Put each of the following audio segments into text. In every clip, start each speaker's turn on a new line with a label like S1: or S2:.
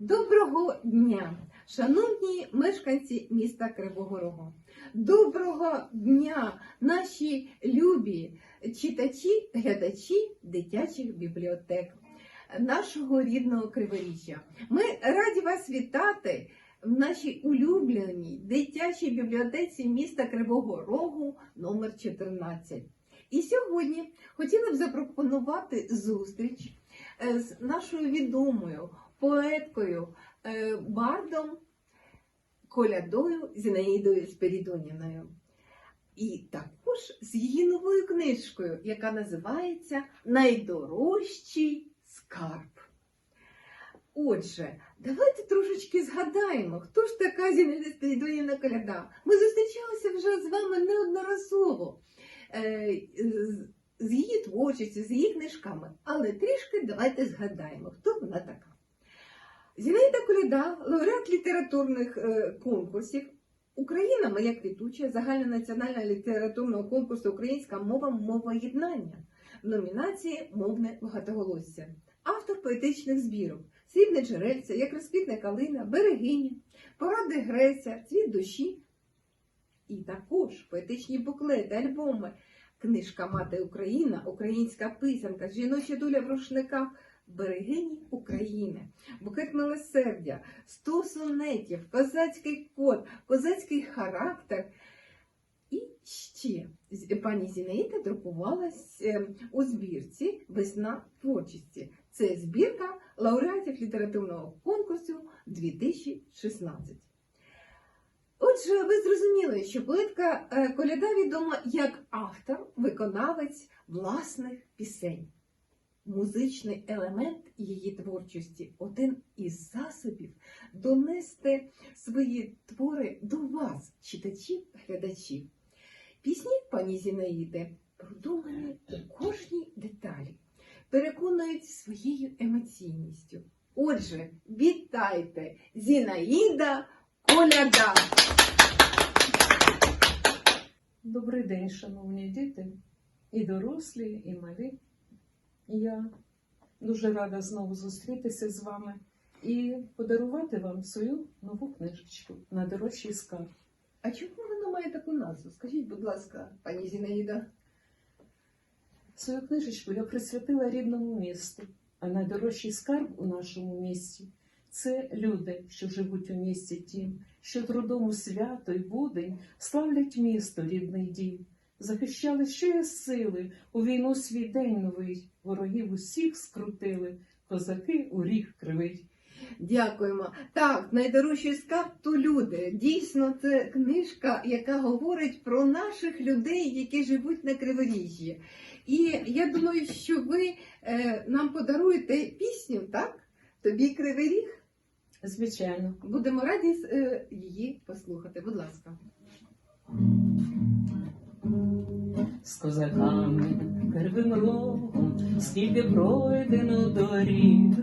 S1: Доброго дня, шановні мешканці міста Кривого Рогу. Доброго дня, наші любі читачі, глядачі дитячих бібліотек нашого рідного Криворіжжя. Ми раді вас вітати в нашій улюбленій дитячій бібліотеці міста Кривого Рогу номер 14. І сьогодні хотіла б запропонувати зустріч е, з нашою відомою поеткою, е, бардом Колядою Зінаїдою Спірідоніною. І також з її новою книжкою, яка називається Найдорожчий скарб. Отже, давайте трошечки згадаємо, хто ж така Зінаїда Спірідонівна Коляда. Ми зустрічалися вже з вами неодноразово е, з- з її творчістю, з її книжками, але трішки давайте згадаємо, хто вона така. Зінаїда Коляда, лауреат літературних е, конкурсів. Україна моя квітуча, загальнонаціонального літературного конкурсу Українська мова мова єднання в номінації Мовне багатоголосся. Автор поетичних збірок, срібне джерельце, як розквітне калина, берегиня, поради Греця, цвіт душі. І також поетичні буклети, альбоми, книжка Мати Україна, українська писанка, жіноча доля в рушниках, берегині України, букет милосердя, сто сонетів, козацький код, козацький характер. І ще пані Зінаїда друкувалась е, у збірці Весна творчості. Це збірка лауреатів літературного конкурсу 2016. Отже, ви зрозуміли, що поетка е, Коляда відома як автор, виконавець власних пісень. Музичний елемент її творчості один із засобів донести свої твори до вас, читачів, глядачів. Пісні пані Зінаїди продумані у кожній деталі, переконують своєю емоційністю. Отже, вітайте Зінаїда Коляда!
S2: Добрий день, шановні діти, і дорослі, і малі. Я дуже рада знову зустрітися з вами і подарувати вам свою нову книжечку «Найдорожчий скарб.
S1: А чому вона має таку назву? Скажіть, будь ласка, пані Зінаїда.
S2: Свою книжечку я присвятила рідному місту, а найдорожчий скарб у нашому місті це люди, що живуть у місті тім, що трудом у свято й будень славлять місто, рідний дім. Захищали є сили, у війну свій день новий, ворогів усіх скрутили, козаки у ріг кривий.
S1: Дякуємо. Так, найдорожчий скарб то люди. Дійсно, це книжка, яка говорить про наших людей, які живуть на Криворіжжі. І я думаю, що ви е, нам подаруєте пісню, так? Тобі Кривий Ріг.
S2: Звичайно,
S1: Будемо раді е, її послухати. Будь ласка.
S2: З козаками кривим рогом, скільки пройдено доріг,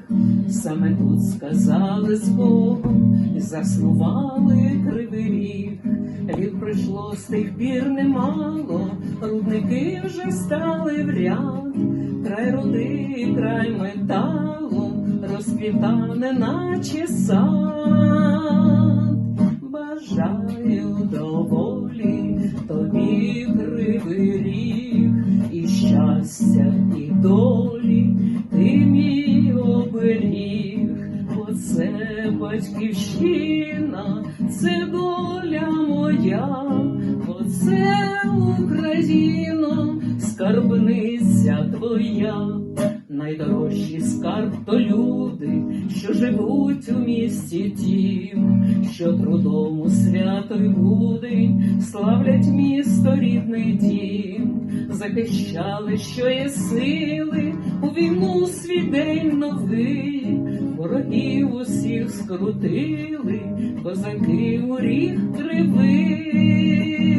S2: саме тут сказали з Богом, заснували кривий ріг. Літ пройшло з тих пір немало, рудники вже стали в ряд, край руди, край металу, розквіта, неначе сад. Бажаю щастя, Найдорожчий скарб то люди, що живуть у місті тім, що трудом у свято й будень славлять місто рідний дім, захищали, що є сили, у війну свій день новий, ворогів усіх скрутили, козаки у ріг кривий.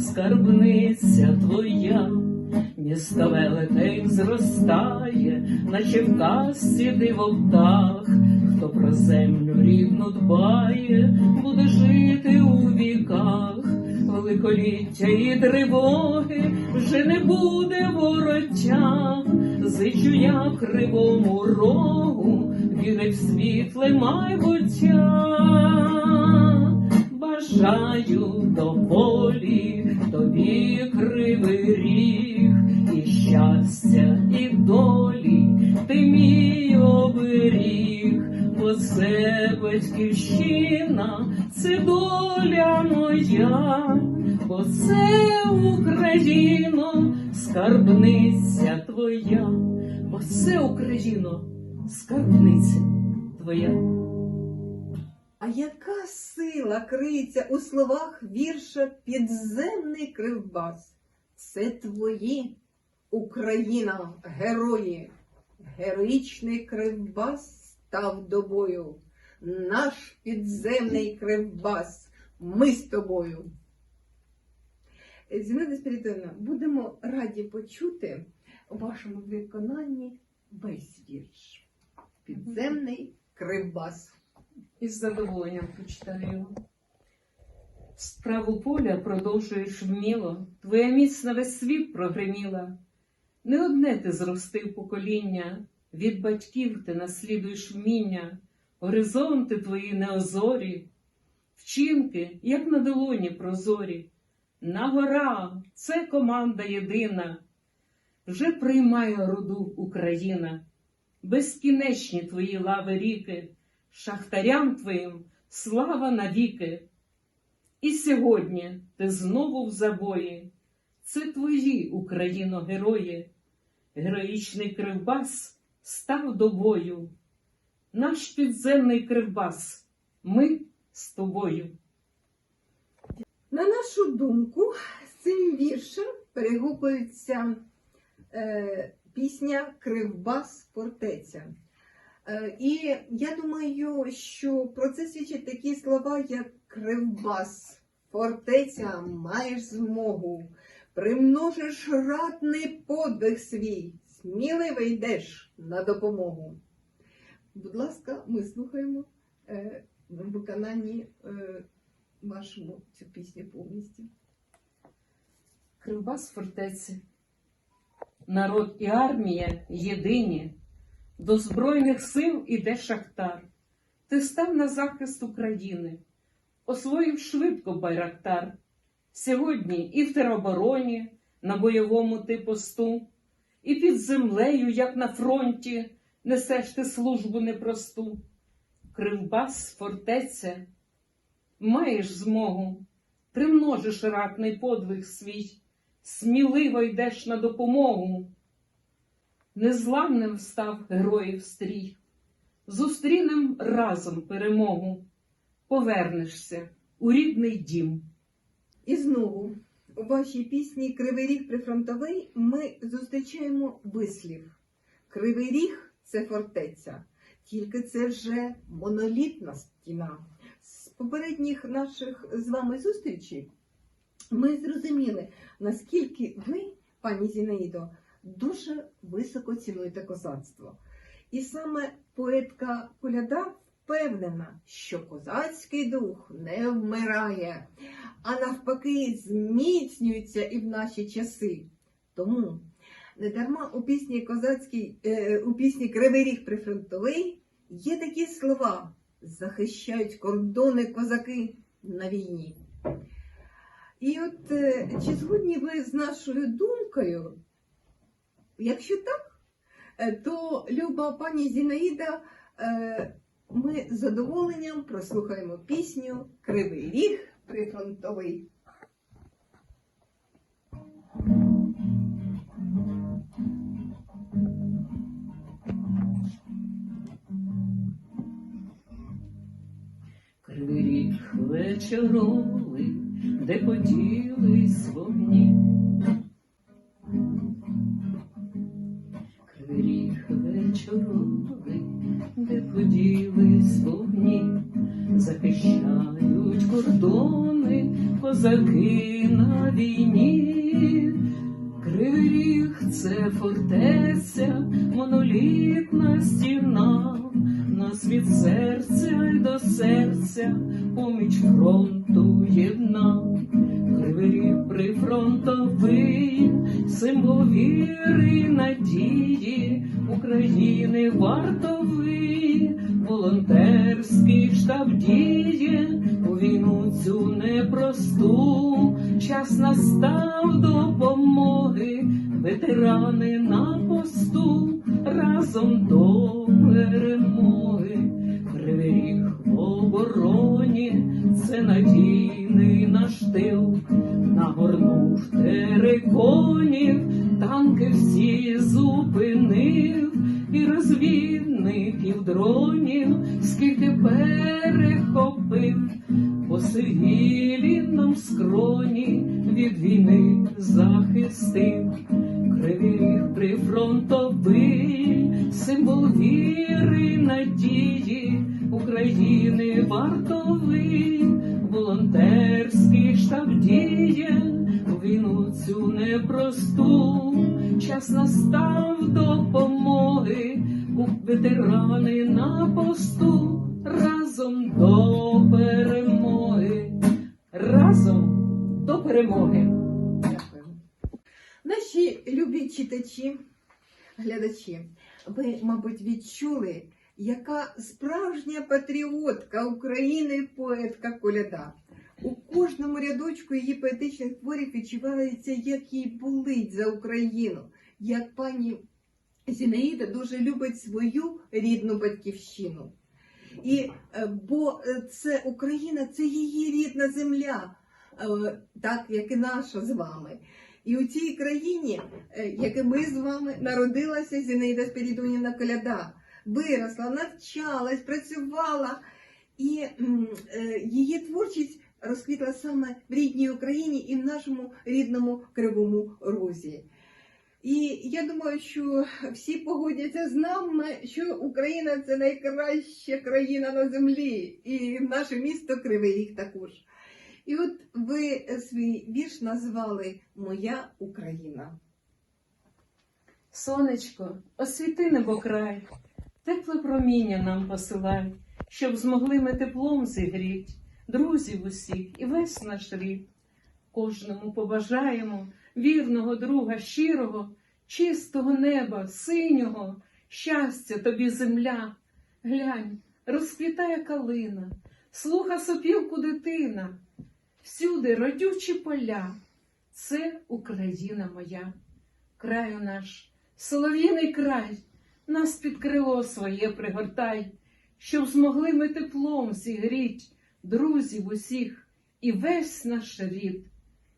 S2: Скарбниця твоя. Місто велетень зростає, наче в казці дивовдах. Хто про землю рідну дбає, буде жити у віках. Великоліття і тривоги вже не буде вороття. Зичу я кривому рогу, віри в світле майбуття. Бажаю до волі, тобі кривий ріг, і щастя, і долі, ти мій оберіг, бо це батьківщина, це доля моя, бо це Україно, скарбниця твоя, бо це Україно, скарбниця твоя.
S1: А яка сила криється у словах вірша Підземний кривбас? Це твої, Україна, герої. Героїчний кривбас став до бою. Наш підземний кривбас. Ми з тобою. Зінаида Спірідовна, будемо раді почути у вашому виконанні весь вірш. Підземний кривбас.
S2: Із задоволенням почитаю. Справу поля продовжуєш вміло, твоя міць на весь світ прогреміла. Не одне ти зростив покоління, від батьків ти наслідуєш вміння, горизонти твої неозорі, вчинки, як на долоні прозорі. На гора, це команда єдина, вже приймає роду Україна, безкінечні твої лави ріки шахтарям твоїм слава навіки. І сьогодні ти знову в забої. Це твої, Україно, герої. Героїчний кривбас став до бою. Наш підземний кривбас, ми з тобою.
S1: На нашу думку, з цим віршем перегукується е, пісня Кривбас фортеця. Е, і я думаю, що про це свідчать такі слова, як Кривбас, фортеця, маєш змогу, примножиш ратний подвиг свій, сміливо йдеш на допомогу. Будь ласка, ми слухаємо е, в виконанні е, вашому цю пісню повністю.
S2: Кривбас фортеці. Народ і армія єдині. До Збройних сил іде Шахтар. Ти став на захист України, освоїв швидко Байрактар. Сьогодні і в теробороні, на бойовому ти посту, і під землею, як на фронті, несеш ти службу непросту. Кривбас, фортеця, маєш змогу, примножиш ратний подвиг свій, сміливо йдеш на допомогу. Незламним став героїв стрій, зустрінем разом перемогу, повернешся у рідний дім.
S1: І знову у вашій пісні Кривий ріг прифронтовий ми зустрічаємо вислів. Кривий ріг це фортеця, тільки це вже монолітна стіна. З попередніх наших з вами зустрічей ми зрозуміли, наскільки ви, пані Зінаїдо, дуже високо цінуєте козацтво. І саме поетка Коляда впевнена, що козацький дух не вмирає, а навпаки зміцнюється і в наші часи. Тому недарма у пісні козацькій, е, у пісні Кривий ріг прифронтовий є такі слова: захищають кордони козаки на війні. І от е, чи згодні ви з нашою думкою? Якщо так, е, то люба пані Зінаїда, е, ми з задоволенням прослухаємо пісню Кривий ріг прифронтовий.
S2: Кривий ріг вечоровий, де поділись вогні. Де поділись вогні, захищають кордони козаки на війні. Кривий ріг це фортеця, монолітна стіна, нас від серця й до серця, поміч фронту єдна, ріг прифронтовий, символ віри й надії України вартовий, волонтерський штаб діє у війну цю непросту, час настав допомоги, ветерани на посту. Разом до перемоги. Кривий обороні, це надійний наш тил, нагорнув териконів, танки всі зупинив, і розвідників дронів, скільки перехопив,
S1: Наші любі читачі, глядачі, ви, мабуть, відчули, яка справжня патріотка України поетка Коляда. У кожному рядочку її поетичних творів відчувається, як їй болить за Україну, як пані Зінаїда дуже любить свою рідну батьківщину. І е, бо це Україна, це її рідна земля, е, так як і наша з вами. І у цій країні, е, як і ми з вами, народилася Зінаїда Спірідонівна Коляда, виросла, навчалась, працювала, і е, її творчість розквітла саме в рідній Україні і в нашому рідному Кривому Розі. І я думаю, що всі погодяться з нами, що Україна це найкраща країна на землі, і наше місто Кривий Ріг також. І от ви свій вірш назвали Моя Україна.
S2: Сонечко, освіти небокрай, тепле проміння нам посилай, щоб змогли ми теплом зігріть, друзів усіх і весь наш рід. Кожному побажаємо вірного друга, щирого, чистого неба, синього, щастя тобі, земля. Глянь, розквітає калина, слуха сопілку дитина, всюди родючі поля. Це Україна моя, краю наш, солов'їний край, нас під крило своє пригортай, щоб змогли ми теплом зігріть друзів усіх і весь наш рід.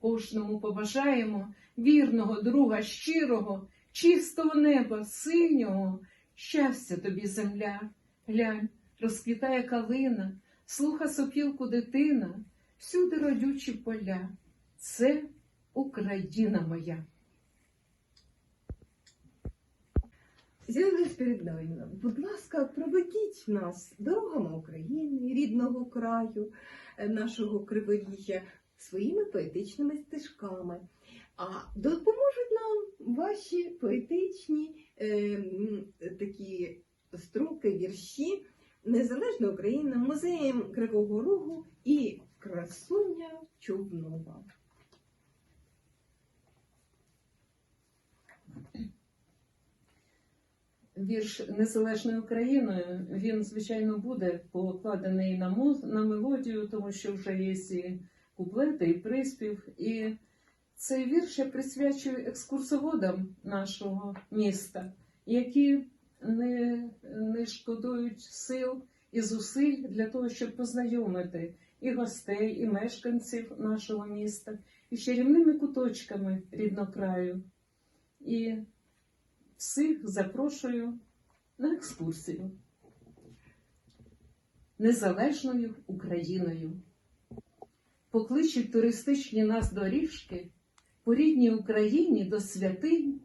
S2: Кожному побажаємо вірного друга, щирого, чистого неба, синього, щастя тобі, земля. Глянь, розквітає калина, слуха сопілку дитина, всюди родючі поля. Це Україна моя.
S1: Зінаїда Спірідонівна, будь ласка, проведіть нас дорогами України, рідного краю, е, нашого Криворіжжя, своїми поетичними стежками. А допоможуть нам ваші поетичні е, такі строки, вірші Незалежна Україна, музеєм Кривого Рогу і Красуня Човнова.
S2: Вірш Незалежною Україною, він, звичайно, буде покладений на, муз... на мелодію, тому що вже є і куплети, і приспів. І цей вірш я присвячую екскурсоводам нашого міста, які не, не шкодують сил і зусиль для того, щоб познайомити і гостей, і мешканців нашого міста, і чарівними куточками ріднокраю. І всіх запрошую на екскурсію незалежною Україною. Покличуть туристичні нас доріжки по рідній Україні до святинь,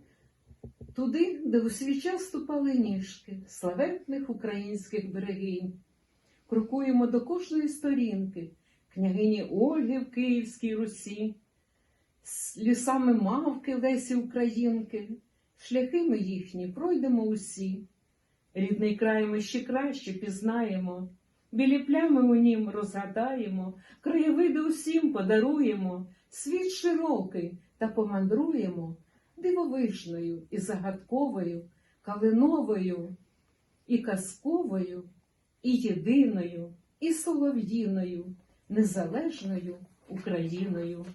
S2: туди, де у свій час ступали ніжки славетних українських берегинь. Крокуємо до кожної сторінки княгині Ольги в Київській Русі, лісами мавки Лесі Українки, шляхи ми їхні пройдемо усі. Рідний край ми ще краще пізнаємо, білі плями у нім розгадаємо, краєвиди усім подаруємо, світ широкий та помандруємо дивовижною і загадковою, калиновою і казковою, і єдиною, і солов'їною, незалежною Україною.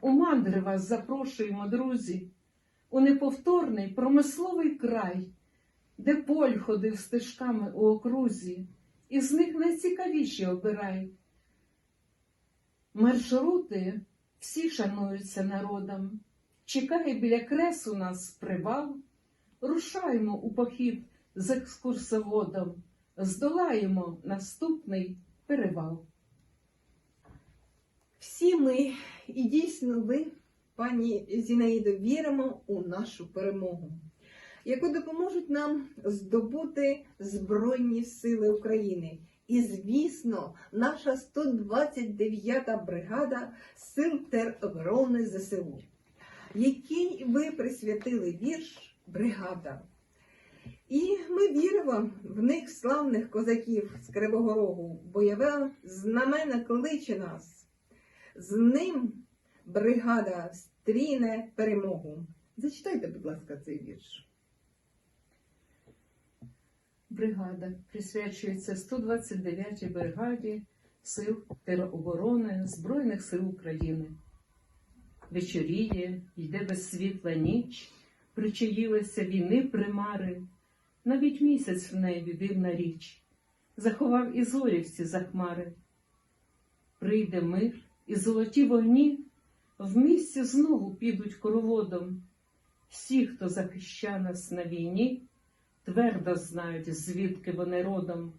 S2: У мандри вас запрошуємо, друзі, у неповторний промисловий край, де поль ходив стежками у окрузі, і з них найцікавіші обирай. Маршрути всі шануються народом, чекає біля кресу нас привал, рушаємо у похід з екскурсоводом, здолаємо наступний перевал.
S1: Всі ми і дійсно ви, пані Зінаїдо, віримо у нашу перемогу, яку допоможуть нам здобути Збройні Сили України. І, звісно, наша 129-та бригада Сил тероборони ЗСУ, якій ви присвятили вірш Бригада. І ми віримо в них славних козаків з Кривого Рогу. Бойове знамена кличе нас. З ним бригада стріне перемогу. Зачитайте, будь ласка, цей вірш.
S2: Бригада присвячується 129-й бригаді Сил тероборони Збройних сил України. Вечоріє, йде без світла ніч, причаїлися війни примари, навіть місяць в небі дивна річ, заховав і зорівці за хмари. Прийде мир, і золоті вогні в місті знову підуть короводом. Всі, хто захищає нас на війні, твердо знають, звідки вони родом.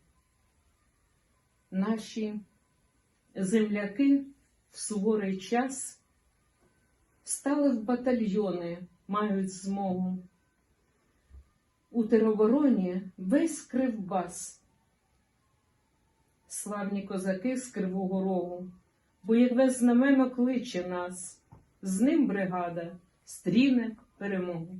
S2: Наші земляки в суворий час стали в батальйони, мають змогу. У теробороні весь кривбас. Славні козаки з Кривого Рогу, бойове знамено кличе нас, з ним бригада стріне перемогу.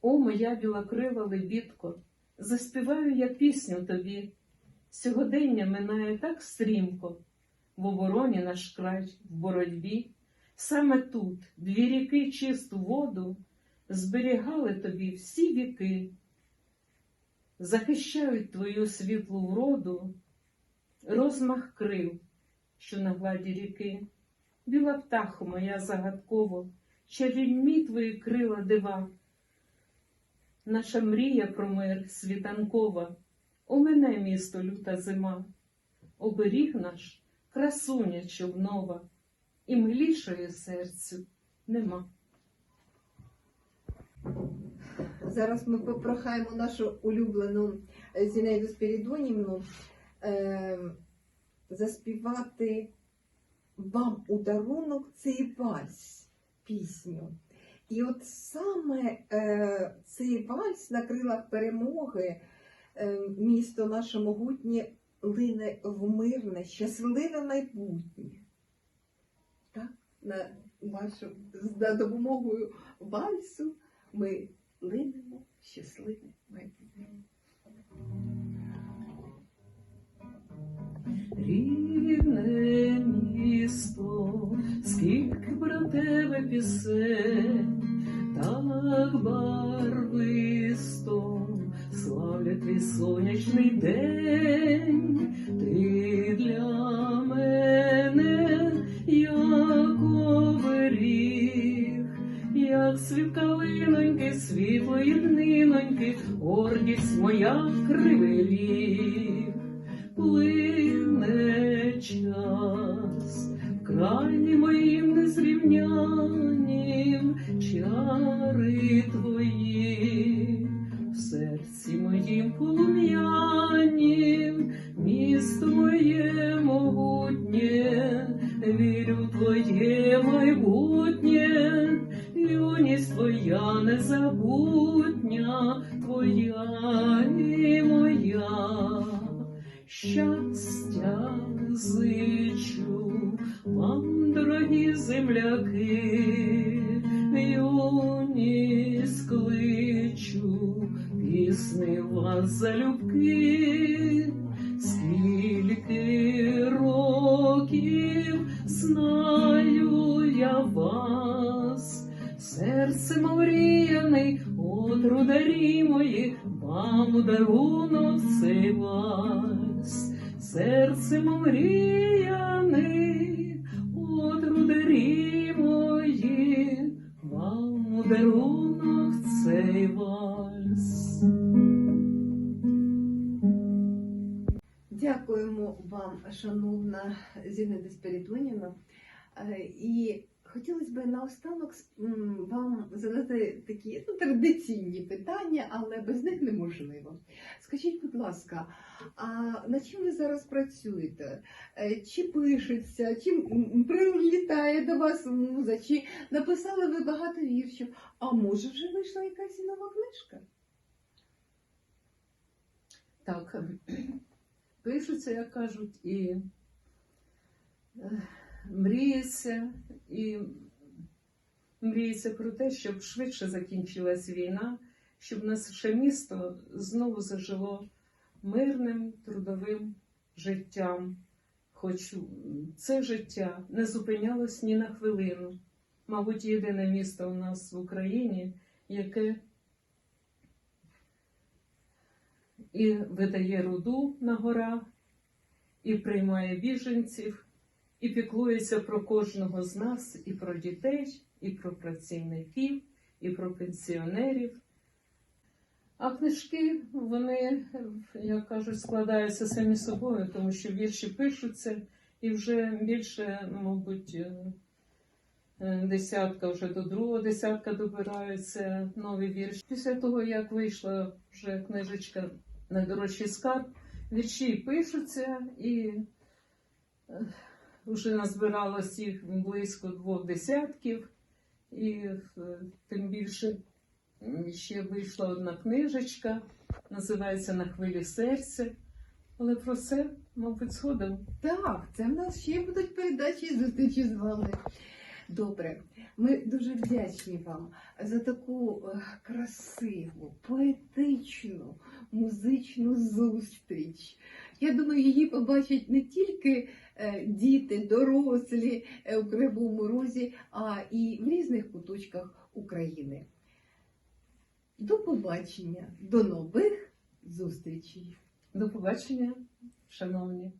S2: О, моя білокрила лебідко, заспіваю я пісню тобі. Сьогодення минає так стрімко, в обороні наш край в боротьбі. Саме тут дві ріки чисту воду зберігали тобі всі віки, захищають твою світлу вроду, розмах крил, що на гладі ріки. Біла птаху моя загадково, чарівні твої крила дива. Наша мрія про мир світанкова, у мене місто люта зима, оберіг наш красуня човнова, і милішої серцю нема.
S1: Зараз ми попрохаємо нашу улюблену Зінаїду Спірідонівну е, заспівати вам у дарунок цей вальс пісню. І от саме е, цей вальс на крилах перемоги, е, місто наше могутнє лине в мирне, щасливе майбутнє. Так? На, вашу, за допомогою вальсу ми линемо в щасливе майбутнє.
S2: Рідне місто, скільки про тебе пісень, так барвисто славлять твій сонячний день, ти для мене, як оберіг, як світ калиноньки, світлої дниноньки, гордість моя в кривий ріг. Плине час, крайні моїм незрівнянім чари твої, серці моїм полум'янім, Років. Знаю я вас, серце мріяний, у трударі мої, вам у дарунок цей вас, Серце мріяний, вам,
S1: шановна Зінаида Спиридонівна. Е, І хотілося б наостанок вам задати такі ну, традиційні питання, але без них неможливо. Скажіть, будь ласка, а над чим ви зараз працюєте? Е, Чи пишеться, чи прилітає до вас муза, чи написали ви багато віршів? А може вже вийшла якась нова книжка?
S2: Так, пишуться, як кажуть, і е, мріється, і мріється про те, щоб швидше закінчилась війна, щоб наше місто знову зажило мирним трудовим життям. Хоч це життя не зупинялось ні на хвилину. Мабуть, єдине місто у нас в Україні, яке і видає руду на горах, і приймає біженців, і піклується про кожного з нас, і про дітей, і про працівників, і про пенсіонерів. А книжки, вони, як кажуть, складаються самі собою, тому що вірші пишуться, і вже більше, мабуть, е, е, десятка, вже до другого десятка добираються нові вірші. Після того, як вийшла вже книжечка Найдорожчий скарб, вірші пишуться і е, вже назбиралось їх близько двох десятків, і е, тим більше ще вийшла одна книжечка, називається На хвилі серця. Але про це, мабуть, згодом.
S1: Так, це в нас ще будуть передачі і зустрічі з вами. Добре, ми дуже вдячні вам за таку е, красиву, поетичну, музичну зустріч. Я думаю, її побачать не тільки е, діти, дорослі е, у Кривому Розі, а і в різних куточках України. До побачення, до нових зустрічей!
S2: До побачення, шановні.